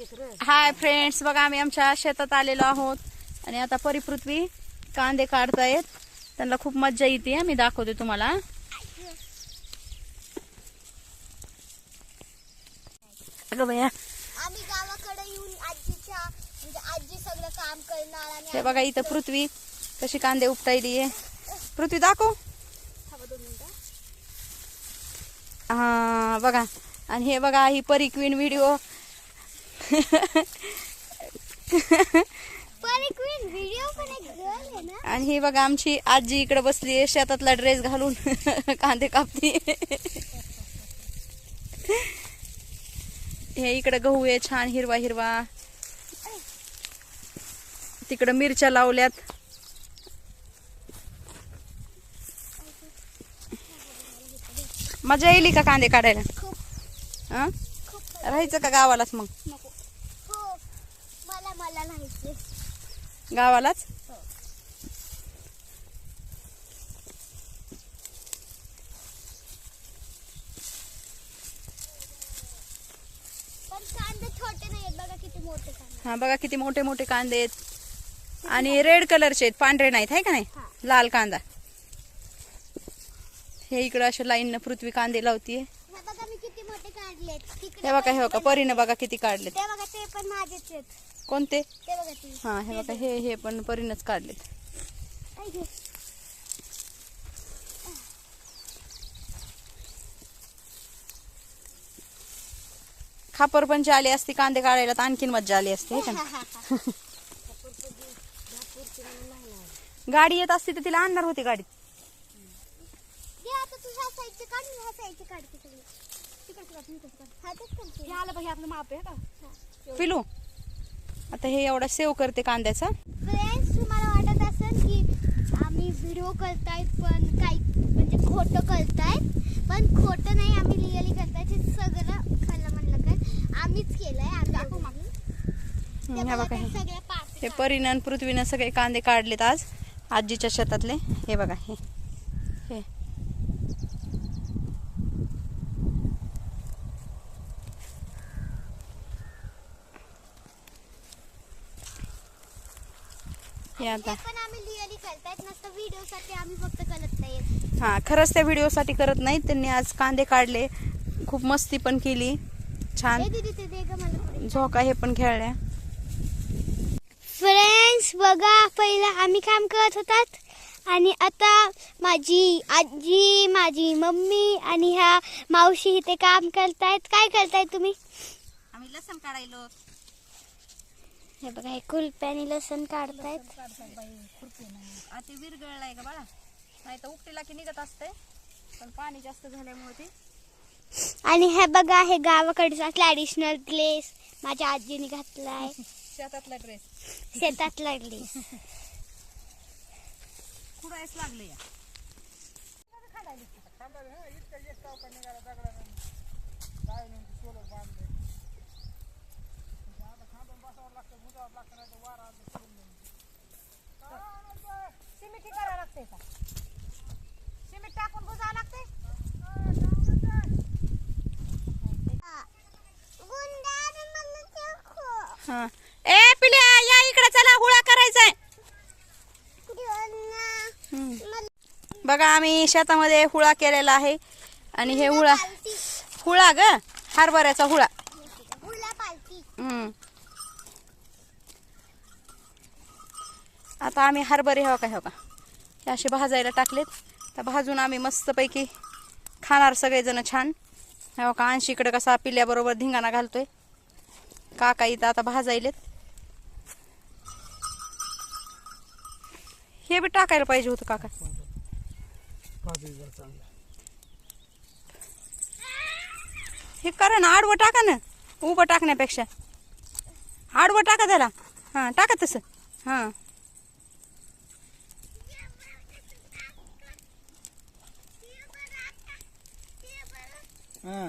Hi friends बघा आम्ही आमच्या शेतात आलेलो आहोत. आणि आता परिपृथ्वी कांदे काढतायत. त्यांना खूप मज्जा येते. मी दाखवते तुम्हाला. अगं बया. आम्ही गावाकडे येऊन आजीच्या म्हणजे आजी सगळं काम करणार आणि हे बघा इथं पृथ्वी कशी कांदे उपटायली आहे पृथ्वी दाखव. हा बघा. आणि हे बघा ही परी क्वीन व्हिडिओ आणि ही बघा आमची आजी इकडे बसली आहे शेतातला ड्रेस घालून कांदे कापती. हे इकडे गहू आहे छान हिरवा हिरवा. तिकडं मिरच्या लावल्यात. मजा येईल का कांदे काढायला? हं? राहायचं का गावालाच मग नको हो मला मला राहायचे गावालाच? हा बघा किती मोठे मोठे कांदे आहेत. आणि रेड कलरचे आहेत. पांढरे नाहीत आहे का नाही. लाल कांदा. हे इकडं अशा लाईन पृथ्वी कांदे लावतीये. हे बघा मी किती मोठे काढलेत. तिकडे हे बघा हे परीनं बघा किती काढलेत. ते बघा ते पण माझेच आहेत. कोणते? हा हे बघा हे हे पण परीनच काढलेत. खापर पण आली असती कांदे काढायला तर आणखीन मज्जा आली असती हे का? गाडी येत असती तर तिला आणणार होती गाडीत. घे आता हा एवढा सेव करते कांद्याचा. फ्रेंड्स तुम्हाला वाटत असेल की आम्ही व्हिडिओ करतायत पण काही म्हणजे खोटं करतायत. पण खोटं नाही आम्ही रिअली हे सगळं खरं म्हणलं तर आम्हीच केलंय. आम्ही हे. आणि पृथ्वीनं सगळे कांदे काढलेत आज. आजीच्या शेतातले. हे बघा हे. हे. हे आता. पण आम्ही रिअली करतायत नसतं व्हिडिओ साठी आम्ही फक्त करत नाही. हा खरंच त्या व्हिडिओसाठी करत नाहीत. त्यांनी आज कांदे काढले. खूप मस्ती पण केली. छान. हे दीदी ते दे ग मला. झोका हे पण खेळल्या. फ्रेंड्स बघा पहिलं आम्ही काम करत होतात. आणि आता माझी आजी माझी मम्मी आणि ह्या मावशी इथे काम करतायत. काय करतायत तुम्ही? आम्ही लसण काढायलो. हे बघा हे कुलप्याने लसण काढतायत. आता विरगळलाय का बाळा? नाही तर उपटीला की निघत असते. पण पाणी जास्त झाल्यामुळे ते आणि हे बघा हे गावाकडचा ट्रॅडिशनल ड्रेस माझ्या आजीने घातलाय. शेतातला ड्रेस शेतातला ड्रेस कुडायच लागले? या सिमेंट करावं लागते का? सिमेंट टाकून बुजावं लागते हा. ए पिल्या या इकडे चला हुळा करायचाय हम्म. बघा आम्ही शेतामध्ये हुळा केलेला आहे. आणि हे हुळा हुळा ग हरभऱ्याचा हुळा हम्म. आता आम्ही हरभरे हवा का हो का? हे असे भाजायला टाकलेत. तर भाजून आम्ही मस्तपैकी खाणार सगळेजण छान. हो का अंशी कसा पिल्याबरोबर धिंगाणा घालतोय. काका इथं आता भाजायलेत. हे बी टाकायला पाहिजे होतं काका. हे करा ना आडवं टाका ना. उभं टाकण्यापेक्षा. आडवं टाका त्याला. हां टाका तसं. हां. हा